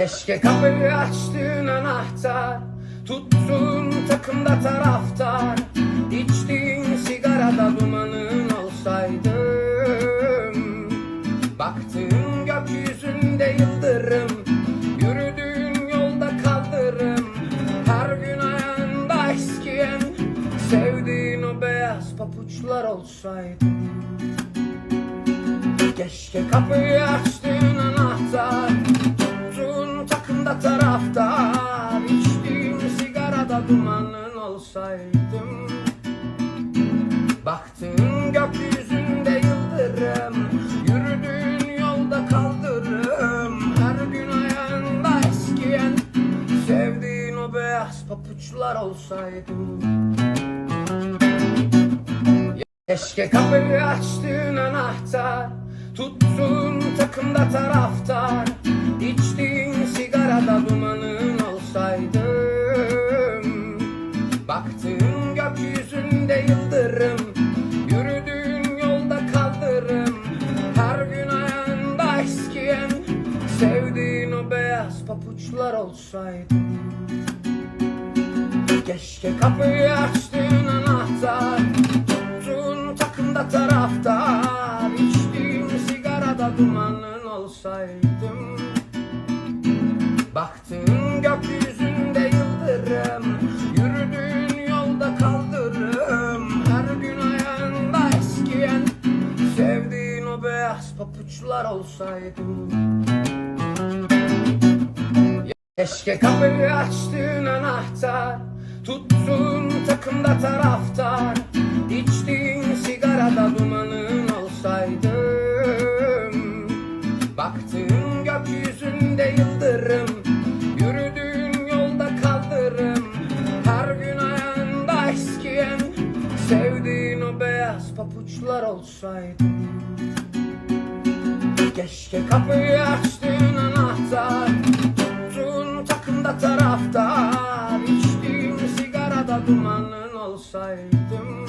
Keşke kapıyı açtığın anahtar Tuttuğun takımda taraftar. İçtiğin sigarada dumanın olsaydım. Baktığın gökyüzünde yıldırım Yürüdüğün yolda kaldırım. Her gün ayağında eskiyen Sevdiğin o beyaz papuçlar olsaydı. Keşke kapıyı açtığın anahtar Takımda taraftar İçtiğin sigarada dumanın olsaydım. Baktığın gökyüzünde yıldırım Yürüdüğün yolda kaldırım. Her gün ayağında eskiyen Sevdiğin o beyaz papuçlar olsaydım. Keşke kapıyı açtığın anahtar Tuttuğun takımda taraftar papuçlar olsaydım Keşke kapıyı açtığın anahtar Tuttuğun takımda taraftar İçtiğin sigarada dumanın olsaydım. Baktığın gökyüzünde yıldırım Yürüdüğün yolda kaldırım. Her gün ayağında eskiyen Sevdiğin o beyaz papuçlar olsaydım Keşke kapıyı açtığın anahtar Tuttuğun takımda taraftar. İçtiğin sigarada dumanın olsaydım. Baktığın gökyüzünde yıldırım Yürüdüğün yolda kaldırım. Her gün ayağında eskiyen Sevdiğin o beyaz papuçlar olsaydım Keşke kapıyı açtığın anahtar Takımda taraftar İçtiğin sigarada dumanın olsaydım.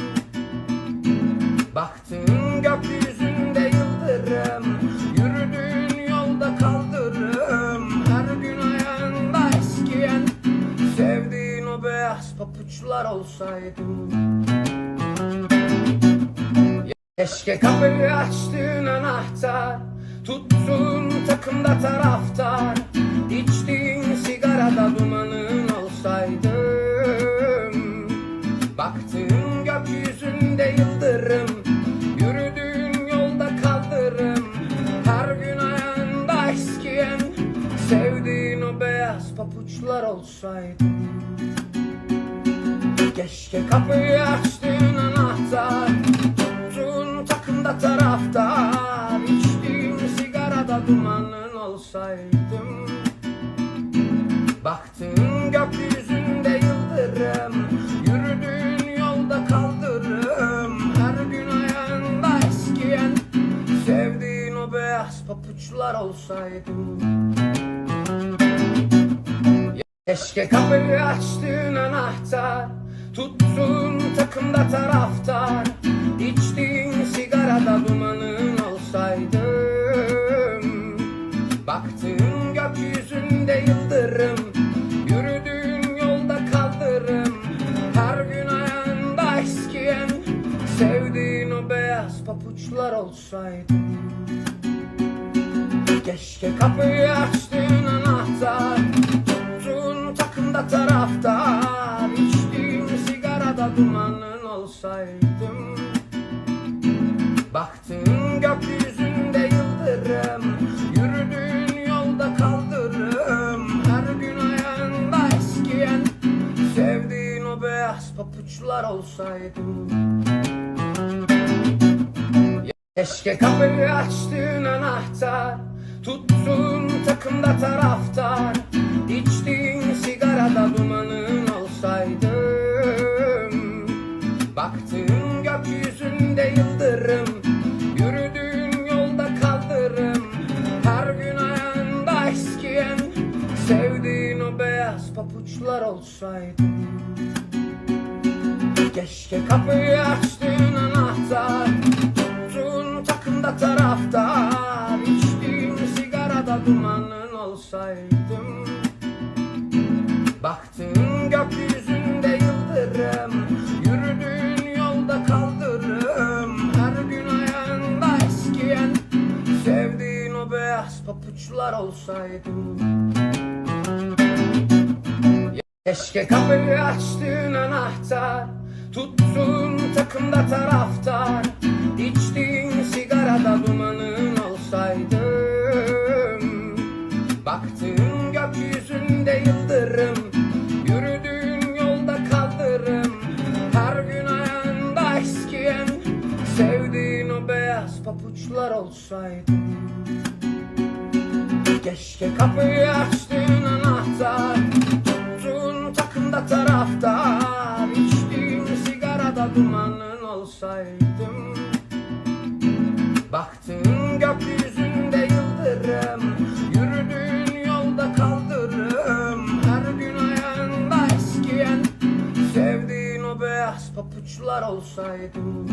Baktığın gökyüzünde yıldırım Yürüdüğün yolda kaldırım. Her gün ayağında eskiyen Sevdiğin o beyaz papuçlar olsaydım. Keşke kapıyı açtığın anahtar Tuttuğun takımda taraftar İçtiğin beyaz papuçlar olsaydım Keşke kapıyı açtığın anahtar. Tuttuğun takımda taraftar. İçtiğin sigarada dumanın olsaydım. Baktığın gökyüzünde yıldırım. Yürüdüğün yolda kaldırım. Her gün ayağında eskiyen. Sevdiğin o beyaz papuçlar olsaydım Keşke kapıyı açtığın anahtar Tuttuğun takımda taraftar. İçtiğin sigarada dumanın olsaydım. Baktığın gökyüzünde yıldırım Yürüdüğün yolda kaldırım. Her gün ayağında eskiyen Sevdiğin o beyaz papuçlar olsaydım Keşke kapıyı açtığın anahtar taraftar İçtiğin sigarada dumanın olsaydım. Baktığın gökyüzünde yıldırım Yürüdüğün yolda kaldırım. Her gün ayağında eskiyen Sevdiğin o beyaz papuçlar olsaydım. Keşke kapıyı açtığın anahtar Tuttuğun takımda taraftar olsaydım Keşke kapıyı açtığın anahtar. Tuttuğun takımda taraftar. İçtiğin sigarada dumanın olsaydım Baktığın gökyüzünde yıldırım. Yürüdüğün yolda kaldırım. Her gün ayağında eskiyen. Sevdiğin o beyaz papuçlar olsaydım Keşke kapıyı açtığın anahtar Tuttuğun takımda taraftar. İçtiğin sigarada dumanın olsaydım. Baktığın gökyüzünde yıldırım Yürüdüğün yolda kaldırım. Her gün ayağında eskiyen Sevdiğin o beyaz papuçlar olsaydım Keşke kapıyı açtığın Takımda taraftar İçtiğin sigarada dumanın olsaydım. Baktığın gökyüzünde yıldırım Yürüdüğün yolda kaldırım. Her gün ayağında eskiyen Sevdiğin o beyaz papuçlar olsaydım